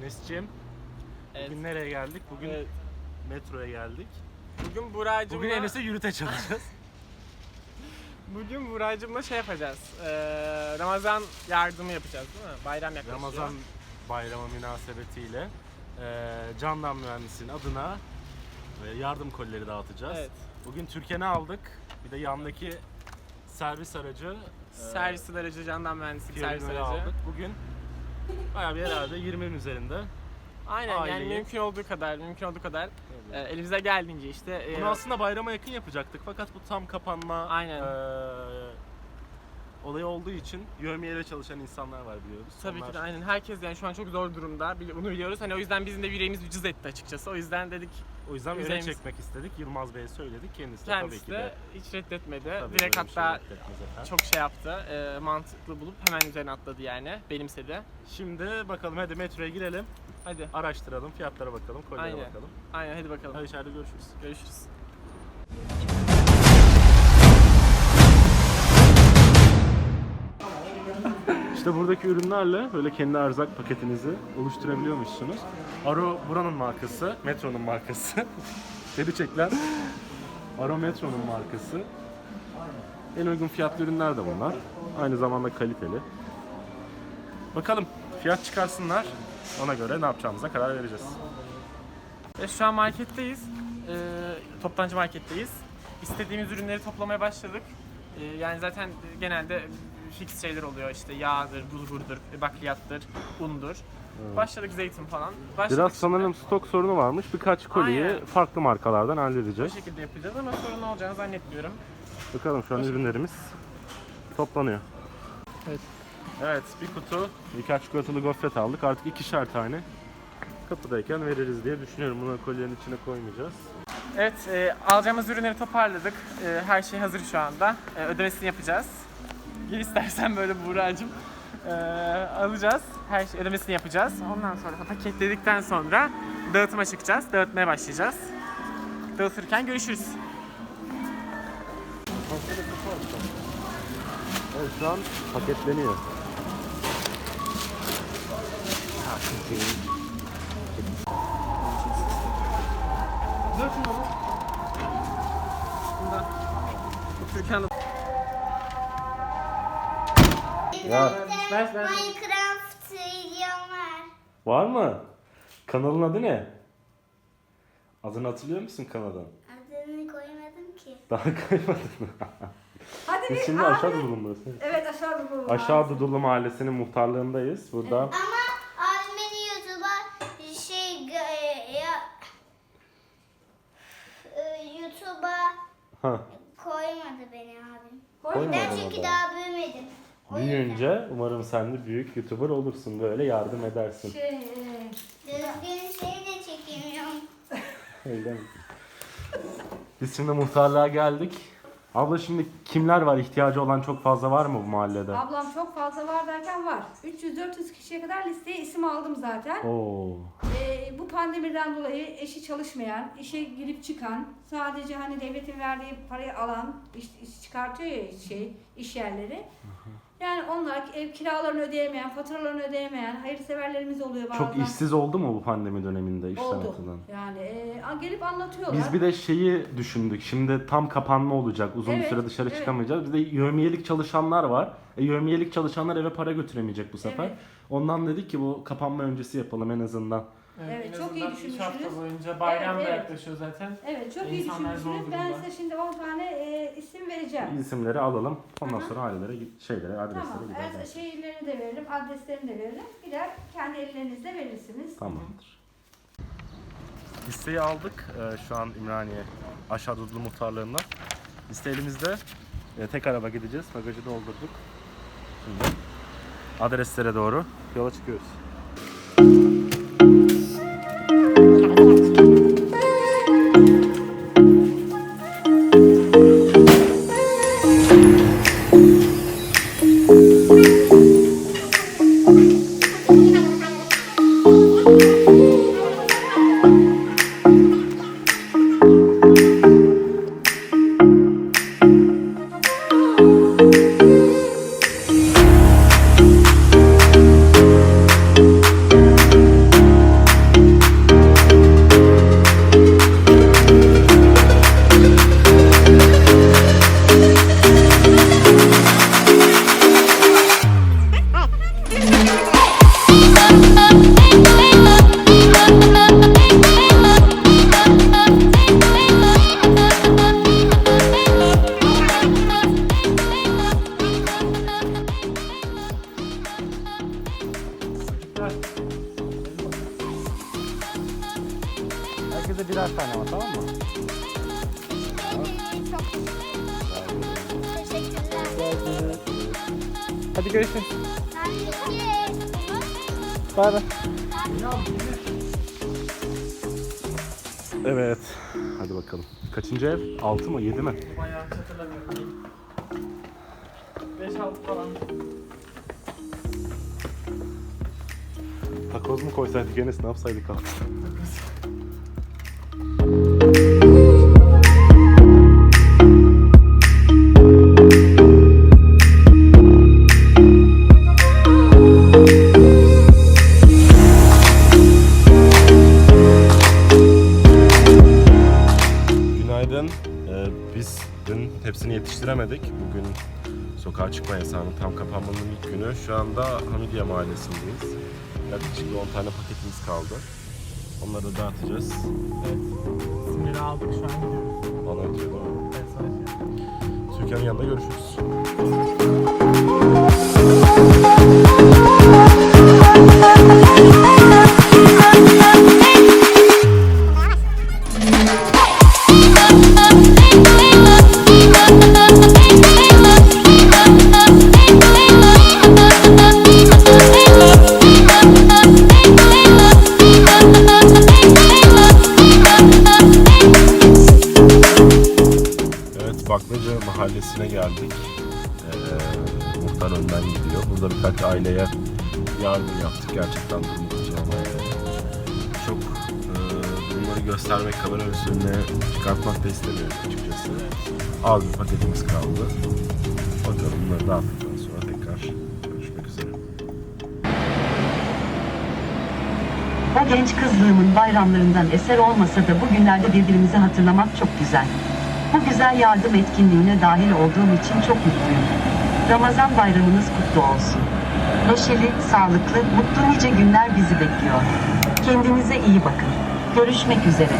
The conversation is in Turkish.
Enes'ciğim Evet. bugün nereye geldik? Bugün Evet. metroya geldik. Bugün Buraycım'la Bugün Enes'e yürüte çalışacağız. bugün Buraycım'la şey yapacağız. Ee, Ramazan yardımı yapacağız değil mi? Bayram yaklaşıyor. Ramazan bayramı münasebetiyle eee Candan Mühendis'in adına e, yardım kolileri dağıtacağız. Evet. Bugün Türkan'ı aldık. Bir de yandaki servis aracı e, Servis aracı, candan mühendislik servis Fiorino'yu aracı. aldık. Bugün bayağı bir herhalde 20'nin üzerinde. Aynen yani Aileyi. mümkün olduğu kadar, mümkün olduğu kadar e, elimize geldiğince işte e, Bunu aslında bayrama yakın yapacaktık fakat bu tam kapanma Aynen. eee, olayı olduğu için yövmiyede çalışan insanlar var biliyoruz. tabii Onlar- ki de aynen herkes yani şu an çok zor durumda. Bili- Bunu biliyoruz. Hani o yüzden bizim de yüreğimiz cız etti açıkçası. O yüzden dedik O yüzden öne Üzerimiz- çekmek istedik. Yılmaz Bey'e söyledik. Kendisi de kendisi tabii ki de de hiç reddetmedi. tabii Direkt bir şey hatta reddetmez efendim. çok şey yaptı. e, mantıklı bulup hemen üzerine atladı yani. Benimsedi. Şimdi bakalım hadi metroya girelim. Hadi. Araştıralım, fiyatlara bakalım, Aynen. bakalım. Aynen hadi bakalım. Hadi içeride görüşürüz. Görüşürüz. İşte buradaki ürünlerle böyle kendi erzak paketinizi oluşturabiliyormuşsunuz. Aro buranın markası, Metro'nun markası. Dedi çekler. Aro Metro'nun markası. En uygun fiyatlı ürünler de bunlar. Aynı zamanda kaliteli. Bakalım fiyat çıkarsınlar. Ona göre ne yapacağımıza karar vereceğiz. Ve şu an marketteyiz. Ee, toptancı marketteyiz. İstediğimiz ürünleri toplamaya başladık. Ee, yani zaten genelde fix şeyler oluyor işte yağdır, bulgurdur, bakliyattır, undur. Başladık zeytin falan. Başladık Biraz şimdi. sanırım stok sorunu varmış. Birkaç kolyeyi Aynen. farklı markalardan bu halledeceğiz. şekilde yapacağız ama sorun olacağını zannetmiyorum. Bakalım şu an ürünlerimiz toplanıyor. Evet. Evet bir kutu birkaç çikolatalı gofret aldık. Artık ikişer tane kapıdayken veririz diye düşünüyorum. Bunu kolyenin içine koymayacağız. Evet, e, alacağımız ürünleri toparladık. E, her şey hazır şu anda. E, ödemesini yapacağız. Gel istersen böyle Buğra'cığım. E, alacağız. Her şey ödemesini yapacağız. Ondan sonra paketledikten sonra dağıtıma çıkacağız. Dağıtmaya başlayacağız. Dağıtırken görüşürüz. Evet şu an paketleniyor. Dağıtın onu. Bunda. Türkan'ın. Ya Ver, ver. Minecraft videom var. var mı? Kanalın adı ne? Adını hatırlıyor musun kanalın? Adını koymadım ki. Daha koymadın mı? Hadi Biz bir şimdi aşağı Dudullu burası. Evet aşağı Dudullu. Aşağı Dudullu mahallesinin muhtarlığındayız. Burada Ama abim beni YouTube'a şey e, ya e, YouTube'a ha, koymadı beni abim. Koymadı Ben mı çünkü daha? daha büyümedim. O yüzden. Büyüyünce umarım sen de büyük YouTuber olursun. Böyle yardım edersin. Şey, Düzgün şey de çekemiyorum. Öyle mi? Biz şimdi muhtarlığa geldik. Abla şimdi kimler var? İhtiyacı olan çok fazla var mı bu mahallede? ablam çok fazla var derken var. 300-400 kişiye kadar listeye isim aldım zaten. Oo. Ee, bu pandemiden dolayı eşi çalışmayan, işe girip çıkan, sadece hani devletin verdiği parayı alan, iş, iş çıkartıyor ya şey, iş yerleri. Yani onlar ev kiralarını ödeyemeyen, faturalarını ödeyemeyen hayırseverlerimiz oluyor bazen. Çok işsiz oldu mu bu pandemi döneminde işten oldu. atılan? Yani e, gelip anlatıyorlar. Biz bir de şeyi düşündük. Şimdi tam kapanma olacak. Uzun bir Evet, süre dışarı evet. çıkamayacağız. Bir de yövmiyelik çalışanlar var. E, yövmiyelik çalışanlar eve para götüremeyecek bu sefer. Evet. Ondan dedik ki bu kapanma öncesi yapalım en azından. Evet, en çok iyi azından üç düşünmüşsünüz. hafta boyunca bayram Evet, da evet. yaklaşıyor zaten. Evet çok iyi İnsanlar zor düşünmüşsünüz. Ben durumda. size şimdi 10 tane e, isim vereceğim. İsimleri alalım. Ondan Hı hı. sonra ailelere, git- şeylere, adreslere Tamam. gideriz. Er, şehirlerini de veririm, adreslerini de veririm. Gider kendi ellerinizle verirsiniz. Tamamdır. Listeyi aldık ee, şu an İmraniye Aşağı Dudullu muhtarlığından. Liste elimizde. Ee, tek araba gideceğiz. Bagajı doldurduk. Şimdi adreslere doğru yola çıkıyoruz. Herkese birer tane ama tamam mı? Teşekkürler. Hadi görüşürüz. Bay bay. Evet. Hadi bakalım. Kaçıncı ev? 6 mı? 7 mi? Bayağı hatırlamıyorum. 5-6 falan. Takoz mu koysaydık Enes ne yapsaydık altına? Yetiştiremedik. Bugün sokağa çıkma yasağının tam kapanmanın ilk günü. Şu anda Hamidiye Mahallesi'ndeyiz. Yaklaşık bir 10 tane paketimiz kaldı. Onları da dağıtacağız. Evet. İsimleri aldık şu an gidiyoruz. Değil mi? Evet, Türkiye'nin yanında görüşürüz. Mahallesine geldik. Ee, muhtar önden gidiyor. Burada birkaç aileye yardım yaptık. Gerçekten durumu ama çok e, bunları göstermek kamera önüne çıkartmak da istemiyorum açıkçası. Az bir paketimiz kaldı. Bakalım bunları dağıttıktan sonra tekrar görüşmek üzere. O genç kızlığımın bayramlarından eser olmasa da bugünlerde birbirimizi hatırlamak çok güzel. Bu güzel yardım etkinliğine dahil olduğum için çok mutluyum. Ramazan bayramınız kutlu olsun. Neşeli, sağlıklı, mutlu nice günler bizi bekliyor. Kendinize iyi bakın. Görüşmek üzere.